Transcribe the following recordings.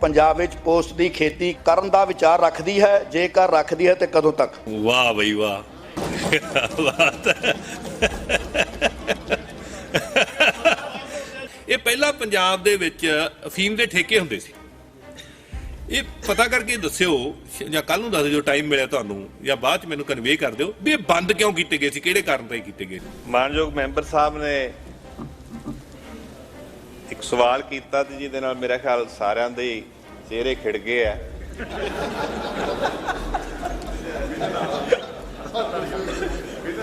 ਪੰਜਾਬ ਵਿੱਚ ਪੋਸਟ ਦੀ ਖੇਤੀ ਕਰਨ ਦਾ ਵਿਚਾਰ ਰੱਖਦੀ ਹੈ ਜੇਕਰ ਰੱਖਦੀ ਹੈ ਤੇ ਕਦੋਂ ਤੱਕ? ਵਾਹ ਬਈ ਵਾਹ। ਬਾਤ ਹੈ। ਇਹ ਪਹਿਲਾਂ ਪੰਜਾਬ ਦੇ ਵਿੱਚ ਅਫੀਮ ਦੇ ਠੇਕੇ ਹੁੰਦੇ ਸੀ। ਇਹ ਪਤਾ ਕਰਕੇ ਦੱਸਿਓ ਜਾਂ ਕੱਲ ਨੂੰ ਦੱਸ ਦਿਓ ਟਾਈਮ ਮਿਲਿਆ ਤੁਹਾਨੂੰ ਜਾਂ ਬਾਅਦ ਚ ਮੈਨੂੰ ਕਨਵੇ ਕਰ ਦਿਓ ਵੀ ਇਹ ਬੰਦ ਕਿਉਂ ਕੀਤੇ ਗਏ ਸੀ ਕਿਹੜੇ ਕਾਰਨ ਤੇ ਕੀਤੇ ਗਏ ਸੀ? ਮਾਨਯੋਗ ਮੈਂਬਰ ਸਾਹਿਬ ਨੇ ਇੱਕ ਸਵਾਲ ਕੀਤਾ ਤੇ ਜਿਹਦੇ ਨਾਲ ਮੇਰਾ ਖਿਆਲ ਸਾਰਿਆਂ ਦੇ ਚਿਹਰੇ ਖਿੜ ਗਏ ਆ।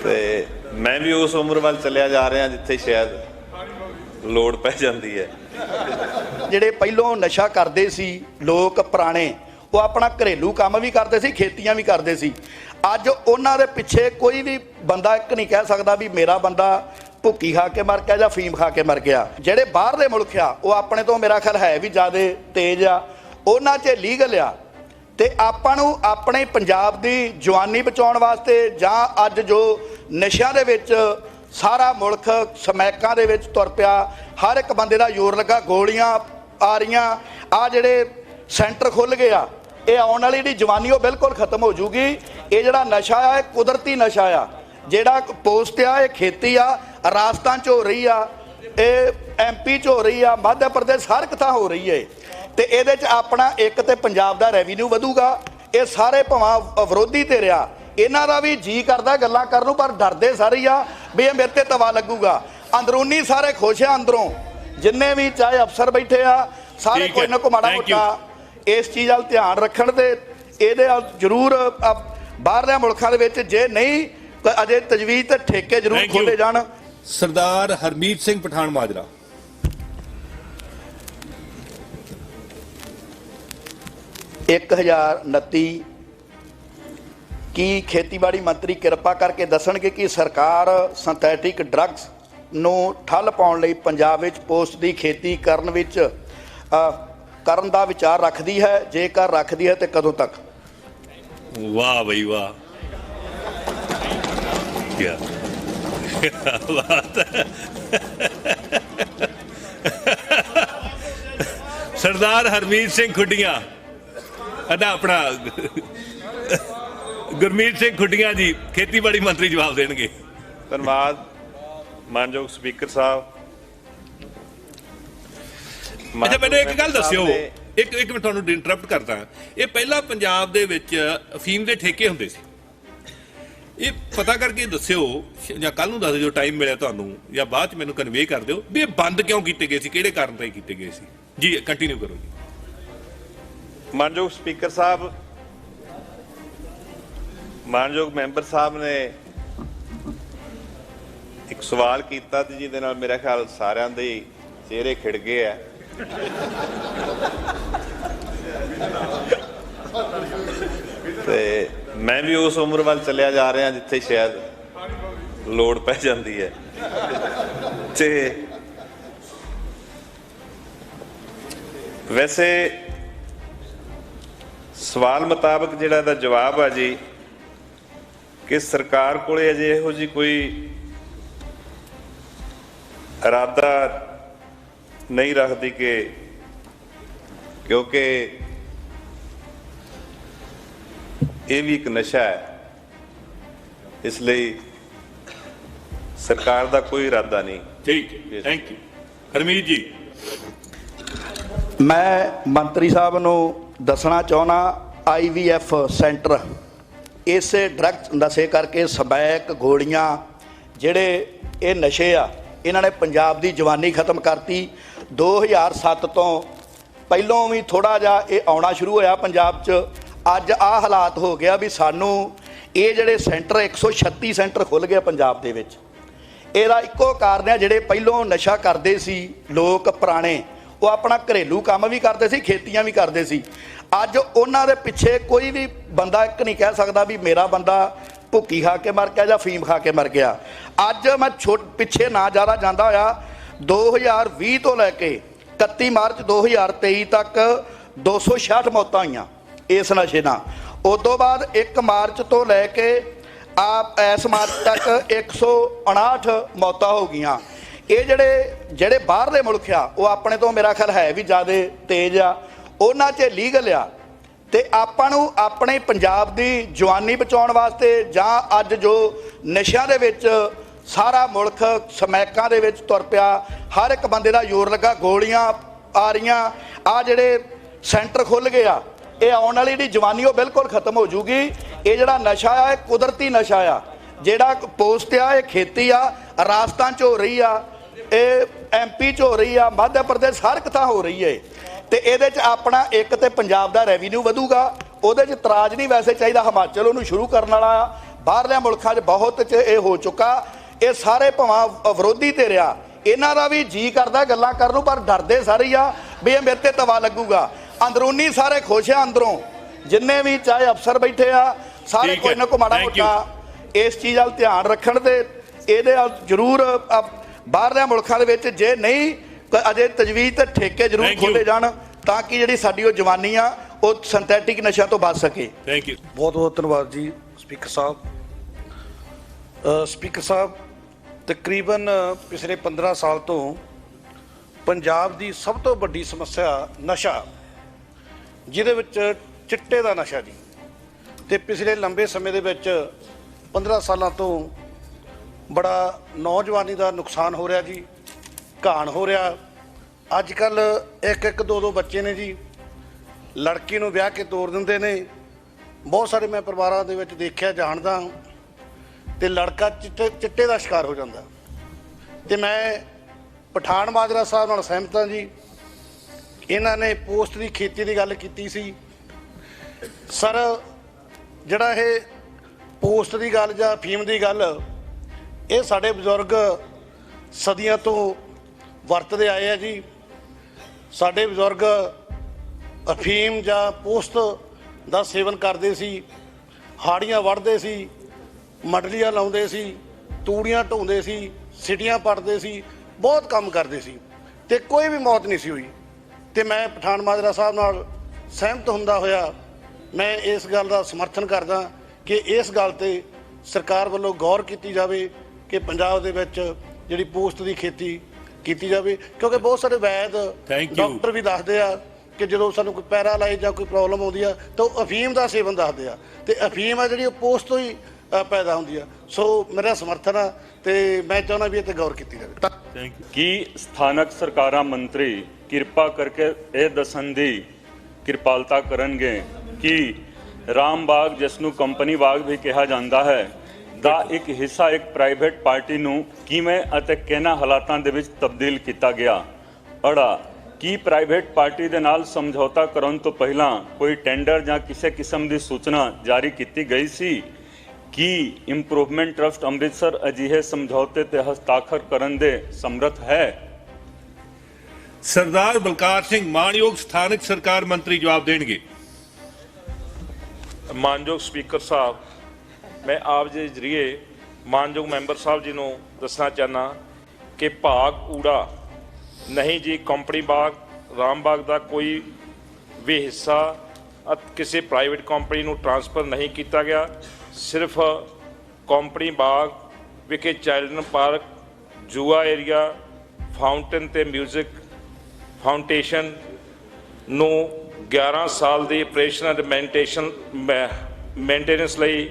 ਤੇ ਮੈਂ ਵੀ ਉਸ ਉਮਰ ਵੱਲ ਚੱਲਿਆ ਜਾ ਰਿਹਾ ਜਿੱਥੇ ਸ਼ਾਇਦ ਲੋੜ ਪੈ ਜਾਂਦੀ ਹੈ। ਜਿਹੜੇ ਪਹਿਲੋਂ ਨਸ਼ਾ ਕਰਦੇ ਸੀ, ਲੋਕ ਪੁਰਾਣੇ, ਉਹ ਆਪਣਾ ਘਰੇਲੂ ਕੰਮ ਵੀ ਕਰਦੇ ਸੀ, ਖੇਤੀਆਂ ਵੀ ਕਰਦੇ ਸੀ। ਅੱਜ ਉਹਨਾਂ ਦੇ ਪਿੱਛੇ ਕੋਈ ਵੀ ਬੰਦਾ ਇੱਕ ਨਹੀਂ ਕਹਿ ਸਕਦਾ ਵੀ ਮੇਰਾ ਬੰਦਾ ਭੁੱਕੀ ਖਾ ਕੇ ਮਰ ਗਿਆ ਜਾਂ ਫੀਮ ਖਾ ਕੇ ਮਰ ਗਿਆ? ਜਿਹੜੇ ਬਾਹਰਲੇ ਮੁਲਕ ਆ, ਉਹ ਆਪਣੇ ਤੋਂ ਮੇਰਾ ਖਿਆਲ ਹੈ ਵੀ ਜ਼ਿਆਦਾ ਤੇਜ਼ ਆ। ਉਹਨਾਂ 'ਚ ਲੀਗਲ ਆ। ਤੇ ਆਪਾਂ ਨੂੰ ਆਪਣੇ ਪੰਜਾਬ ਦੀ ਜਵਾਨੀ ਬਚਾਉਣ ਵਾਸਤੇ ਜਾਂ ਅੱਜ ਜੋ ਨਸ਼ਿਆਂ ਦੇ ਵਿੱਚ ਸਾਰਾ ਮੁਲਕ ਸਮੈਕਾਂ ਦੇ ਵਿੱਚ ਤੁਰ ਪਿਆ, ਹਰ ਇੱਕ ਬੰਦੇ ਦਾ ਜ਼ੋਰ ਲੱਗਾ, ਗੋਲੀਆਂ ਆ ਰਹੀਆਂ। ਆ ਜਿਹੜੇ ਸੈਂਟਰ ਖੁੱਲ ਗਏ ਆ, ਇਹ ਆਉਣ ਵਾਲੀ ਜਿਹੜੀ ਜਵਾਨੀ ਉਹ ਬਿਲਕੁਲ ਖਤਮ ਹੋ ਜੂਗੀ। ਇਹ ਜਿਹੜਾ ਨਸ਼ਾ ਆ, ਇਹ ਕੁਦਰਤੀ ਨਸ਼ਾ ਆ। ਜਿਹੜਾ ਪੋਸਟ ਆ, ਇਹ ਖੇਤੀ ਆ ਰਾਜਸਥਾਨ ਚ ਹੋ ਰਹੀ ਆ ਇਹ ਐਮਪੀ ਚ ਹੋ ਰਹੀ ਆ ਮੱਧ ਪ੍ਰਦੇਸ਼ ਹਰ ਕਿਥਾਂ ਹੋ ਰਹੀ ਹੈ ਤੇ ਇਹਦੇ ਚ ਆਪਣਾ ਇੱਕ ਤੇ ਪੰਜਾਬ ਦਾ ਰੈਵਨਿਊ ਵਧੂਗਾ ਇਹ ਸਾਰੇ ਭਾਵਾਂ ਵਿਰੋਧੀ ਤੇ ਰਿਆ ਇਹਨਾਂ ਦਾ ਵੀ ਜੀ ਕਰਦਾ ਗੱਲਾਂ ਕਰਨ ਨੂੰ ਪਰ ਡਰਦੇ ਸਾਰੇ ਆ ਵੀ ਇਹ ਮੇਰੇ ਤੇ ਤਵਾ ਲੱਗੂਗਾ ਅੰਦਰੂਨੀ ਸਾਰੇ ਖੁਸ਼ ਆ ਅੰਦਰੋਂ ਜਿੰਨੇ ਵੀ ਚਾਹੇ ਅਫਸਰ ਬੈਠੇ ਆ ਸਾਰੇ ਕੋਈ। ਨਾ ਕੋਈ ਮਾੜਾ. ਮੋਟਾ ਇਸ ਚੀਜ਼ ਵੱਲ ਧਿਆਨ ਰੱਖਣ ਤੇ ਇਹਦੇ ਜ਼ਰੂਰ ਬਾਹਰਲੇ ਮੁਲਕਾਂ ਦੇ ਵਿੱਚ ਜੇ ਨਹੀਂ ਅਜੇ ਤਜਵੀਜ਼ ਤੇ ਠੇਕੇ ਜ਼ਰੂਰ. ਖੋਲੇ ਜਾਣ ਸਰਦਾਰ ਹਰਮੀਤ ਸਿੰਘ ਪਠਾਨ ਮਾਜਰਾ। ਇੱਕ 1029 ਕੀ ਖੇਤੀਬਾੜੀ ਮੰਤਰੀ ਕਿਰਪਾ ਕਰਕੇ ਦੱਸਣਗੇ ਕਿ ਸਰਕਾਰ ਸਿੰਥੈਟਿਕ ਡਰੱਗਸ ਨੂੰ ਠੱਲ ਪਾਉਣ ਲਈ ਪੰਜਾਬ ਵਿੱਚ ਪੋਸਟ ਦੀ ਖੇਤੀ ਕਰਨ ਵਿੱਚ ਕਰਨ ਦਾ ਵਿਚਾਰ ਰੱਖਦੀ ਹੈ ਜੇਕਰ ਰੱਖਦੀ ਹੈ ਤੇ ਕਦੋਂ ਤੱਕ? ਵਾਹ ਬਈ ਵਾਹ। ਕੀ। ਸਰਦਾਰ ਹਰਮੀਤ ਸਿੰਘ ਖੁੱਡੀਆਂ। ਅਦਾ ਆਪਣਾ। ਗੁਰਮੀਤ ਸਿੰਘ ਖੁੱਡੀਆਂ ਜੀ ਖੇਤੀਬਾੜੀ ਮੰਤਰੀ ਜਵਾਬ ਦੇਣਗੇ। ਧੰਨਵਾਦ। ਮਾਨਯੋਗ ਸਪੀਕਰ ਸਾਹਿਬ। ਅੱਛਾ ਮੈਨੂੰ ਇੱਕ ਗੱਲ ਦੱਸਿਓ। ਇੱਕ ਇੱਕ ਮੈਂ ਤੁਹਾਨੂੰ ਇੰਟਰਰਪਟ ਕਰਦਾ। ਇਹ ਪਹਿਲਾਂ ਪੰਜਾਬ ਦੇ ਵਿੱਚ ਅਫੀਮ ਦੇ ਠੇਕੇ ਹੁੰਦੇ ਸੀ। ਇਹ ਪਤਾ ਕਰਕੇ ਦੱਸਿਓ, ਜਾਂ ਕੱਲ ਨੂੰ ਦੱਸ ਦਿਓ ਟਾਈਮ ਮਿਲਿਆ ਤੁਹਾਨੂੰ, ਜਾਂ ਬਾਅਦ ਚ ਮੈਨੂੰ ਕਨਵੇ ਕਰ ਦਿਓ ਵੀ ਇਹ ਬੰਦ ਕਿਉਂ ਕੀਤੇ ਗਏ ਸੀ, ਕਿਹੜੇ ਕਾਰਨ ਤੇ ਕੀਤੇ ਗਏ ਸੀ। ਜੀ ਕੰਟੀਨਿਊ ਕਰੋ ਜੀ। ਮਾਨਯੋਗ ਸਪੀਕਰ ਸਾਹਿਬ, ਮਾਨਯੋਗ ਮੈਂਬਰ ਸਾਹਿਬ ਨੇ ਇੱਕ ਸਵਾਲ ਕੀਤਾ ਤੇ ਜਿਹਦੇ ਨਾਲ ਮੇਰਾ ਖਿਆਲ ਸਾਰਿਆਂ ਦੇ ਚਿਹਰੇ ਖਿੜ ਗਏ ਆ। ਤੇ ਮੈਂ ਵੀ ਉਸ ਉਮਰ ਵੱਲ ਚੱਲਿਆ ਜਾ ਰਿਹਾ ਜਿੱਥੇ ਸ਼ਾਇਦ ਲੋੜ ਪੈ ਜਾਂਦੀ ਹੈ। ਤੇ ਵੈਸੇ ਸਵਾਲ ਮੁਤਾਬਕ ਜਿਹੜਾ ਦਾ ਜਵਾਬ ਆ ਜੀ, ਕਿ ਸਰਕਾਰ ਕੋਲੇ ਅਜੇ ਇਹੋ ਜੀ ਕੋਈ ਇਰਾਦਾ ਨਹੀਂ ਰੱਖਦੀ ਕਿ ਕਿਉਂਕਿ ਇਹ ਵੀ ਇੱਕ ਨਸ਼ਾ ਹੈ। ਇਸ ਲਈ ਸਰਕਾਰ ਦਾ ਕੋਈ ਇਰਾਦਾ ਨਹੀਂ। ਠੀਕ ਹੈ। ਥੈਂਕ ਯੂ ਹਰਮੀਤ ਜੀ। ਮੈਂ ਮੰਤਰੀ ਸਾਹਿਬ ਨੂੰ ਦੱਸਣਾ ਚਾਹਣਾ ਆਈਵੀਐਫ ਸੈਂਟਰ। ਇਸੇ ਡਰੱਗ ਨਸ਼ੇ ਕਰਕੇ ਸਬੈਕ ਗੋਲੀਆਂ ਜਿਹੜੇ ਇਹ ਨਸ਼ੇ ਆ ਇਹਨਾਂ ਨੇ ਪੰਜਾਬ ਦੀ ਜਵਾਨੀ ਖਤਮ ਕਰਤੀ। 2007 ਤੋਂ ਪਹਿਲੋਂ ਵੀ ਥੋੜਾ ਜਿਹਾ ਇਹ ਆਉਣਾ ਸ਼ੁਰੂ ਹੋਇਆ ਪੰਜਾਬ 'ਚ। ਅੱਜ ਆ ਹਾਲਾਤ ਹੋ ਗਿਆ ਵੀ ਸਾਨੂੰ ਇਹ ਜਿਹੜੇ ਸੈਂਟਰ 136 ਸੈਂਟਰ ਖੁੱਲ ਗਏ ਪੰਜਾਬ ਦੇ ਵਿੱਚ। ਇਹਦਾ ਇੱਕੋ ਕਾਰਨ ਹੈ ਜਿਹੜੇ ਪਹਿਲੋਂ ਨਸ਼ਾ ਕਰਦੇ ਸੀ ਲੋਕ ਪੁਰਾਣੇ, ਉਹ ਆਪਣਾ ਘਰੇਲੂ ਕੰਮ ਵੀ ਕਰਦੇ ਸੀ, ਖੇਤੀਆਂ ਵੀ ਕਰਦੇ ਸੀ। ਅੱਜ ਉਹਨਾਂ ਦੇ ਪਿੱਛੇ ਕੋਈ ਵੀ ਬੰਦਾ ਇੱਕ ਨਹੀਂ ਕਹਿ ਸਕਦਾ ਵੀ ਮੇਰਾ ਬੰਦਾ ਭੁੱਕੀ ਖਾ ਕੇ ਮਰ ਗਿਆ ਜਾਂ ਫੀਮ ਖਾ ਕੇ ਮਰ ਗਿਆ। ਅੱਜ ਮੈਂ ਛੋਟ ਪਿੱਛੇ ਨਾ ਜ਼ਿਆਦਾ ਜਾਂਦਾ ਹੋਇਆ 2020 ਤੋਂ ਲੈ ਕੇ 31 ਮਾਰਚ 2023 ਤੱਕ 266 ਮੌਤਾਂ ਹੋਈਆਂ। ਇਸ ਨਸ਼ੇ ਨਾਲ। ਉਸ ਤੋਂ ਬਾਅਦ 1 ਮਾਰਚ ਤੋਂ ਲੈ ਕੇ ਆ ਇਸ ਮਾਰਚ ਤੱਕ 159 ਮੌਤਾਂ ਹੋ ਗਈਆਂ। ਇਹ ਜਿਹੜੇ ਜਿਹੜੇ ਬਾਹਰਲੇ ਮੁਲਕ ਆ, ਉਹ ਆਪਣੇ ਤੋਂ ਮੇਰਾ ਖਿਆਲ ਹੈ ਵੀ ਜ਼ਿਆਦਾ ਤੇਜ਼ ਆ। ਉਹਨਾਂ 'ਚ ਲੀਗਲ ਆ। ਤੇ ਆਪਾਂ ਨੂੰ ਆਪਣੇ ਪੰਜਾਬ ਦੀ ਜਵਾਨੀ ਬਚਾਉਣ ਵਾਸਤੇ ਜਾਂ ਅੱਜ ਜੋ ਨਸ਼ਿਆਂ ਦੇ ਵਿੱਚ ਸਾਰਾ ਮੁਲਕ ਸਮੈਕਾਂ ਦੇ ਵਿੱਚ ਤੁਰ ਪਿਆ, ਹਰ ਇੱਕ ਬੰਦੇ ਦਾ ਜ਼ੋਰ ਲੱਗਾ, ਗੋਲੀਆਂ ਆ ਰਹੀਆਂ। ਆ ਜਿਹੜੇ ਸੈਂਟਰ ਖੁੱਲ ਗਏ ਆ ਇਹ ਆਉਣ ਵਾਲੀ ਜਿਹੜੀ ਜਵਾਨੀ ਉਹ ਬਿਲਕੁਲ ਖਤਮ ਹੋ ਜੂਗੀ। ਇਹ ਜਿਹੜਾ ਨਸ਼ਾ ਆ, ਇਹ ਕੁਦਰਤੀ ਨਸ਼ਾ ਆ। ਜਿਹੜਾ ਪੋਸਟ ਆ, ਇਹ ਖੇਤੀ ਆ, ਰਾਜਸਥਾਨ ਚ ਹੋ ਰਹੀ ਆ, ਇਹ ਐਮਪੀ ਚ ਹੋ ਰਹੀ ਆ, ਮੱਧ ਪ੍ਰਦੇਸ਼ ਹਰ ਕਿਤਾ ਹੋ ਰਹੀ ਏ। ਤੇ ਇਹਦੇ ਚ ਆਪਣਾ ਇੱਕ ਤੇ ਪੰਜਾਬ ਦਾ ਰੈਵਨਿਊ ਵਧੂਗਾ, ਉਹਦੇ ਚ ਤਰਾਜ ਨਹੀਂ ਵੈਸੇ ਚਾਹੀਦਾ, ਹਿਮਾਚਲ ਉਹਨੂੰ ਸ਼ੁਰੂ ਕਰਨ ਵਾਲਾ ਆ। ਬਾਹਰਲੇ ਮੁਲਕਾਂ 'ਚ ਬਹੁਤ ਚ ਇਹ ਹੋ ਚੁੱਕਾ। ਇਹ ਸਾਰੇ ਭਵਾਂ ਵਿਰੋਧੀ ਤੇ ਰਿਆ ਇਹਨਾਂ ਦਾ ਵੀ ਜੀ ਕਰਦਾ ਗੱਲਾਂ ਕਰਨ ਨੂੰ, ਪਰ ਡਰਦੇ ਸਾਰੇ ਆ, ਵੀ ਇਹ ਮੇਰੇ ਤੇ ਤਵਾ ਲੱਗੂਗਾ। ਅੰਦਰੂਨੀ ਸਾਰੇ ਖੁਸ਼ ਆ ਅੰਦਰੋਂ ਜਿੰਨੇ ਵੀ ਚਾਹੇ ਅਫਸਰ ਬੈਠੇ ਆ ਸਾਰੇ। ਕੋਈ ਨਾ ਕੋਈ ਮਾੜਾ. ਮੋਟਾ ਇਸ ਚੀਜ਼ ਵੱਲ ਧਿਆਨ ਰੱਖਣ ਤੇ ਇਹਦੇ ਵੱਲ ਜ਼ਰੂਰ ਬਾਹਰਲੇ ਮੁਲਕਾਂ ਦੇ ਵਿੱਚ ਜੇ ਨਹੀਂ ਕੋਈ ਅਜੇ ਤਜਵੀਜ਼ ਤੇ ਠੇਕੇ ਜ਼ਰੂਰ. ਖੋਲੇ ਜਾਣ ਤਾਂ ਕਿ ਜਿਹੜੀ ਸਾਡੀ ਉਹ ਜਵਾਨੀ ਆ ਉਹ ਸਿੰਥੈਟਿਕ ਨਸ਼ਿਆਂ ਤੋਂ ਬਚ ਸਕੇ ਥੈਂਕ ਯੂ ਬਹੁਤ ਬਹੁਤ ਧੰਨਵਾਦ ਜੀ ਸਪੀਕਰ ਸਾਹਿਬ ਸਪੀਕਰ ਸਾਹਿਬ ਤਕਰੀਬਨ ਪਿਛਲੇ 15 ਸਾਲ ਤੋਂ ਪੰਜਾਬ ਦੀ ਸਭ ਤੋਂ ਵੱਡੀ ਸਮੱਸਿਆ ਨਸ਼ਾ ਜਿਹਦੇ ਵਿੱਚ ਚਿੱਟੇ ਦਾ ਨਸ਼ਾ ਜੀ। ਤੇ ਪਿਛਲੇ ਲੰਬੇ ਸਮੇਂ ਦੇ ਵਿੱਚ 15 ਸਾਲਾਂ ਤੋਂ ਬੜਾ ਨੌਜਵਾਨੀ ਦਾ ਨੁਕਸਾਨ ਹੋ ਰਿਹਾ ਜੀ, ਘਾਣ ਹੋ ਰਿਹਾ। ਅੱਜ ਕੱਲ ਇੱਕ ਇੱਕ ਦੋ ਦੋ ਬੱਚੇ ਨੇ ਜੀ, ਲੜਕੀ ਨੂੰ ਵਿਆਹ ਕੇ ਤੋਰ ਦਿੰਦੇ ਨੇ। ਬਹੁਤ ਸਾਰੇ ਮੈਂ ਪਰਿਵਾਰਾਂ ਦੇ ਵਿੱਚ ਦੇਖਿਆ, ਜਾਣਦਾ ਤੇ ਲੜਕਾ ਚਿੱਟੇ ਚਿੱਟੇ ਦਾ ਸ਼ਿਕਾਰ ਹੋ ਜਾਂਦਾ। ਤੇ ਮੈਂ ਪਠਾਨ ਮਾਜਰਾ ਸਾਹਿਬ ਨਾਲ ਸਹਿਮਤ ਹਾਂ ਜੀ ਇਹਨਾਂ ਨੇ ਪੋਸਟ ਦੀ ਖੇਤੀ ਦੀ ਗੱਲ ਕੀਤੀ ਸੀ। ਸਰ, ਜਿਹੜਾ ਇਹ ਪੋਸਟ ਦੀ ਗੱਲ ਜਾਂ ਫੀਮ ਦੀ ਗੱਲ, ਇਹ ਸਾਡੇ ਬਜ਼ੁਰਗ ਸਦੀਆਂ ਤੋਂ ਵਰਤਦੇ ਆਏ ਆ ਜੀ। ਸਾਡੇ ਬਜ਼ੁਰਗ ਅਫੀਮ ਜਾਂ ਪੋਸਟ ਦਾ ਸੇਵਨ ਕਰਦੇ ਸੀ, ਹਾੜੀਆਂ ਵੜਦੇ ਸੀ ਮਟਲੀਆਂ ਲਾਉਂਦੇ ਸੀ, ਤੂੜੀਆਂ ਢੋਂਦੇ ਸੀ, ਸਿਟੀਆਂ ਪੜਦੇ ਸੀ, ਬਹੁਤ ਕੰਮ ਕਰਦੇ ਸੀ ਤੇ ਕੋਈ ਵੀ ਮੌਤ ਨਹੀਂ ਸੀ ਹੋਈ। ਤੇ ਮੈਂ ਪਠਾਨ ਮਾਜਰਾ ਸਾਹਿਬ ਨਾਲ ਸਹਿਮਤ ਹੁੰਦਾ ਹੋਇਆ ਮੈਂ ਇਸ ਗੱਲ ਦਾ ਸਮਰਥਨ ਕਰਦਾ ਕਿ ਇਸ ਗੱਲ ਤੇ ਸਰਕਾਰ ਵੱਲੋਂ ਗੌਰ ਕੀਤੀ ਜਾਵੇ ਕਿ ਪੰਜਾਬ ਦੇ ਵਿੱਚ ਜਿਹੜੀ ਪੋਸਟ ਦੀ ਖੇਤੀ ਕੀਤੀ ਜਾਵੇ ਕਿਉਂਕਿ ਬਹੁਤ ਸਾਰੇ ਵੈਦ. ਡਾਕਟਰ ਵੀ ਦੱਸਦੇ ਆ ਕਿ ਜਦੋਂ ਸਾਨੂੰ ਕੋਈ ਪੈਰਾਲਾਈਜ਼ ਜਾਂ ਕੋਈ ਪ੍ਰੋਬਲਮ ਆਉਂਦੀ ਆ ਤਾਂ ਉਹ ਅਫੀਮ ਦਾ ਸੇਵਨ ਦੱਸਦੇ ਆ ਤੇ ਅਫੀਮ ਆ ਜਿਹੜੀ ਉਹ ਪੋਸਟ ਤੋਂ ਹੀ ਪੈਦਾ ਹੁੰਦੀ ਆ ਸੋ ਮੇਰਾ ਸਮਰਥਨ ਆ ਤੇ ਮੈਂ ਚਾਹੁੰਦਾ ਵੀ ਇਹ ਤੇ ਗੌਰ ਕੀਤੀ ਜਾਵੇ ਧੰਨ- ਥੈਂਕ ਯੂ ਕੀ ਸਥਾਨਕ ਸਰਕਾਰਾਂ ਮੰਤਰੀ ਕਿਰਪਾ ਕਰਕੇ ਇਹ ਦੱਸਣ ਦੀ ਕਿਰਪਾਲਤਾ ਕਰਨਗੇ ਕਿ ਰਾਮ ਬਾਗ ਜਿਸ ਨੂੰ ਕੰਪਨੀ ਬਾਗ ਵੀ ਕਿਹਾ ਜਾਂਦਾ ਹੈ, ਦਾ ਇੱਕ ਹਿੱਸਾ ਇੱਕ ਪ੍ਰਾਈਵੇਟ ਪਾਰਟੀ ਨੂੰ ਕਿਵੇਂ ਅਤੇ ਕਿਹਨਾਂ ਹਾਲਾਤਾਂ ਦੇ ਵਿੱਚ ਤਬਦੀਲ ਕੀਤਾ ਗਿਆ? ਅੜਾ, ਕੀ ਪ੍ਰਾਈਵੇਟ ਪਾਰਟੀ ਦੇ ਨਾਲ ਸਮਝੌਤਾ ਕਰਨ ਤੋਂ ਪਹਿਲਾਂ ਕੋਈ ਟੈਂਡਰ ਜਾਂ ਕਿਸੇ ਕਿਸਮ ਦੀ ਸੂਚਨਾ ਜਾਰੀ ਕੀਤੀ ਗਈ ਸੀ? ਕੀ ਇੰਪਰੂਵਮੈਂਟ ਟਰਸਟ ਅੰਮ੍ਰਿਤਸਰ ਅਜਿਹੇ ਸਮਝੌਤੇ ਤੇ ਹਸਤਾਖਰ ਕਰਨ ਦੇ ਸਮਰੱਥ ਹੈ? ਸਰਦਾਰ ਬਲਕਾਰ ਸਿੰਘ ਮਾਨਯੋਗ ਸਥਾਨਕ ਸਰਕਾਰ ਮੰਤਰੀ ਜਵਾਬ ਦੇਣਗੇ। ਮਾਨਯੋਗ ਸਪੀਕਰ ਸਾਹਿਬ, ਮੈਂ ਆਪ ਜੀ ਦੇ ਜਰੀਏ ਮਾਨਯੋਗ ਮੈਂਬਰ ਸਾਹਿਬ ਜੀ ਨੂੰ ਦੱਸਣਾ ਚਾਹਨਾ ਕਿ ਭਾਗ ਊੜਾ ਨਹੀਂ ਜੀ, ਕੰਪਨੀ ਬਾਗ, ਰਾਮ ਬਾਗ ਦਾ ਕੋਈ ਵੀ ਹਿੱਸਾ ਕਿਸੇ ਪ੍ਰਾਈਵੇਟ ਕੰਪਨੀ ਨੂੰ ਟ੍ਰਾਂਸਫਰ ਨਹੀਂ ਕੀਤਾ ਗਿਆ। ਸਿਰਫ ਕੰਪਨੀ ਬਾਗ ਵਿਖੇ ਚਾਈਲਡਰਨ ਪਾਰਕ, ਜੂਆ ਏਰੀਆ, ਫਾਊਂਟੇਨ ਤੇ 뮤직 ਫਾਊਂਡੇਸ਼ਨ ਨੂੰ 11 ਸਾਲ ਦੀ ਆਪਰੇਸ਼ਨ ਐਂਡ ਮੇਨਟੇਸ਼ਨ ਮੇਨਟੇਨੈਂਸ ਲਈ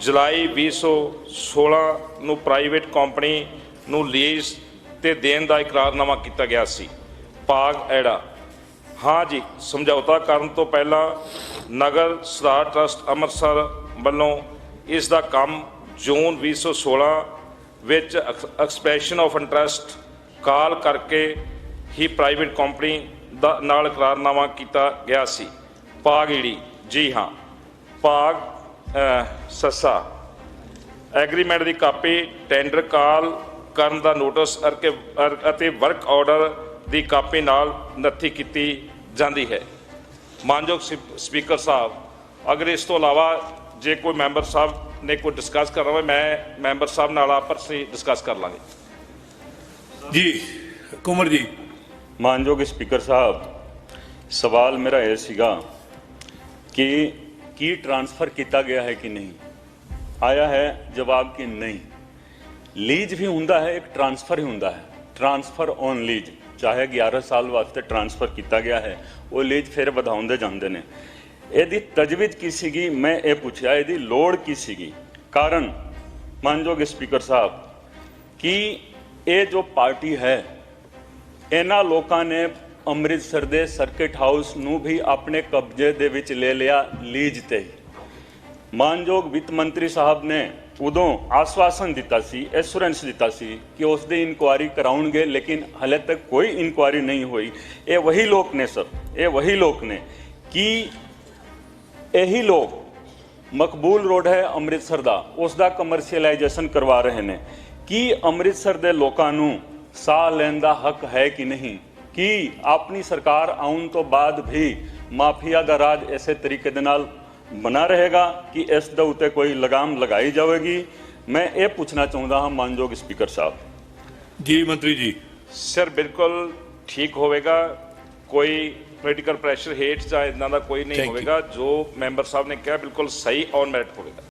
ਜੁਲਾਈ 2016 ਨੂੰ ਪ੍ਰਾਈਵੇਟ ਕੰਪਨੀ ਨੂੰ ਲੀਜ਼ ਤੇ ਦੇਣ ਦਾ ਇਕਰਾਰਨਾਮਾ ਕੀਤਾ ਗਿਆ ਸੀ। ਪਾਗ ਐੜਾ। ਹਾਂ ਜੀ, ਸਮਝੌਤਾ ਕਰਨ ਤੋਂ ਪਹਿਲਾਂ ਨਗਰ ਸੁਧਾਰ ਟਰਸਟ ਅੰਮ੍ਰਿਤਸਰ ਵੱਲੋਂ ਇਸ ਦਾ ਕੰਮ ਜੂਨ 2016 ਵਿੱਚ ਐਕਸਪ੍ਰੈਸ਼ਨ ਆਫ ਇੰਟਰਸਟ ਕਾਲ ਕਰਕੇ ਹੀ ਪ੍ਰਾਈਵੇਟ ਕੰਪਨੀ ਦਾ ਨਾਲ ਇਕਰਾਰਨਾਮਾ ਕੀਤਾ ਗਿਆ ਸੀ। ਪਾਗ ਈੜੀ। ਜੀ ਹਾਂ। ਪਾਗ ਸੱਸਾ। ਐਗਰੀਮੈਂਟ ਦੀ ਕਾਪੀ, ਟੈਂਡਰ ਕਾਲ ਕਰਨ ਦਾ ਨੋਟਿਸ ਅਤੇ ਵਰਕ ਆਰਡਰ ਦੀ ਕਾਪੀ ਨਾਲ ਨੱਥੀ ਕੀਤੀ ਜਾਂਦੀ ਹੈ। ਮਾਨਯੋਗ ਸਪ- ਸਪੀਕਰ ਸਾਹਿਬ, ਅਗਰ ਇਸ ਤੋਂ ਇਲਾਵਾ ਜੇ ਕੋਈ ਮੈਂਬਰ ਸਾਹਿਬ ਨੇ ਕੋਈ ਡਿਸਕਸ ਕਰਨਾ ਹੋਵੇ, ਮੈਂ ਮੈਂਬਰ ਸਾਹਿਬ ਨਾਲ ਆਪਸ ਵਿੱਚ ਡਿਸਕਸ ਕਰ ਲਾਂਗੇ। ਜੀ, ਕੁਮਰ ਜੀ। ਮਾਨਯੋਗ ਸਪੀਕਰ ਸਾਹਿਬ, ਸਵਾਲ ਮੇਰਾ ਇਹ ਸੀਗਾ ਕਿ ਕੀ ਟਰਾਂਸਫਰ ਕੀਤਾ ਗਿਆ ਹੈ ਕਿ ਨਹੀਂ? ਆਇਆ ਹੈ ਜਵਾਬ ਕਿ ਨਹੀਂ। ਲੀਜ਼ ਵੀ ਹੁੰਦਾ ਹੈ, ਇੱਕ ਟਰਾਂਸਫਰ ਹੀ ਹੁੰਦਾ ਹੈ। ਟਰਾਂਸਫਰ ਔਨ ਲੀਜ਼, ਚਾਹੇ 11 ਸਾਲ ਵਾਸਤੇ ਟਰਾਂਸਫਰ ਕੀਤਾ ਗਿਆ ਹੈ, ਉਹ ਲੀਜ਼ ਫਿਰ ਵਧਾਉਂਦੇ ਜਾਂਦੇ ਨੇ। ਇਹਦੀ ਤਜਵੀਜ਼ ਕੀ ਸੀਗੀ? ਮੈਂ ਇਹ ਪੁੱਛਿਆ, ਇਹਦੀ ਲੋੜ ਕੀ ਸੀਗੀ? ਕਾਰਨ, ਮਾਨਯੋਗ ਸਪੀਕਰ ਸਾਹਿਬ, ਕਿ ਇਹ ਜੋ ਪਾਰਟੀ ਹੈ ਇਹਨਾਂ ਲੋਕਾਂ ਨੇ ਅੰਮ੍ਰਿਤਸਰ ਦੇ ਸਰਕਿਟ ਹਾਊਸ ਨੂੰ ਵੀ ਆਪਣੇ ਕਬਜ਼ੇ ਦੇ ਵਿੱਚ ਲੈ ਲਿਆ ਲੀਜ਼ ਤੇ। ਮਾਨਯੋਗ ਵਿੱਤ ਮੰਤਰੀ ਸਾਹਿਬ ਨੇ ਉਦੋਂ ਆਸਵਾਸਨ ਦਿੱਤਾ ਸੀ ਐਸ਼ੋਰੈਂਸ ਦਿੱਤਾ ਸੀ ਕਿ ਉਸ ਦੀ ਇਨਕੁਆਇਰੀ ਕਰਾਉਣਗੇ, ਲੇਕਿਨ ਹਲੇ ਤੱਕ ਕੋਈ ਇਨਕੁਆਇਰੀ ਨਹੀਂ ਹੋਈ। ਇਹ ਵਹੀ ਲੋਕ ਨੇ ਸਰ, ਇਹ ਵਹੀ ਲੋਕ ਨੇ। ਕਿ ਇਹੀ ਲੋਕ ਮਕਬੂਲ ਰੋਡ ਹੈ ਅੰਮ੍ਰਿਤਸਰ ਦਾ ਉਸ ਦਾ ਕਮਰਸ਼ੀਅਲਾਈਜੇਸ਼ਨ ਕਰਵਾ ਰਹੇ ਨੇ। ਕੀ ਅੰਮ੍ਰਿਤਸਰ ਦੇ ਲੋਕਾਂ ਨੂੰ ਸਾਹ ਲੈਣ ਦਾ ਹੱਕ ਹੈ ਕਿ ਨਹੀਂ? ਕੀ ਆਪਣੀ ਸਰਕਾਰ ਆਉਣ ਤੋਂ ਬਾਅਦ ਵੀ ਮਾਫੀਆ ਦਾ ਰਾਜ ਇਸੇ ਤਰੀਕੇ ਦੇ ਨਾਲ ਬਣਾ ਰਹੇਗਾ ਕਿ ਇਸ ਦੇ ਉੱਤੇ ਕੋਈ ਲਗਾਮ ਲਗਾਈ ਜਾਵੇਗੀ? ਮੈਂ ਇਹ ਪੁੱਛਣਾ ਚਾਹੁੰਦਾ ਹਾਂ ਮਾਨਯੋਗ ਸਪੀਕਰ ਸਾਹਿਬ। ਜੀ ਮੰਤਰੀ ਜੀ। ਸਰ ਬਿਲਕੁਲ ਠੀਕ ਹੋਵੇਗਾ। ਕੋਈ ਪੋਲੀਟੀਕਲ ਪ੍ਰੈਸ਼ਰ ਹੇਠ ਜਾਂ ਇਦਾਂ ਦਾ ਕੋਈ ਨਹੀਂ. ਹੋਵੇਗਾ। ਜੋ ਮੈਂਬਰ ਸਾਹਿਬ ਨੇ ਕਿਹਾ ਬਿਲਕੁਲ ਸਹੀ ਔਨ ਮੈਰਿਟ ਹੋਵੇਗਾ।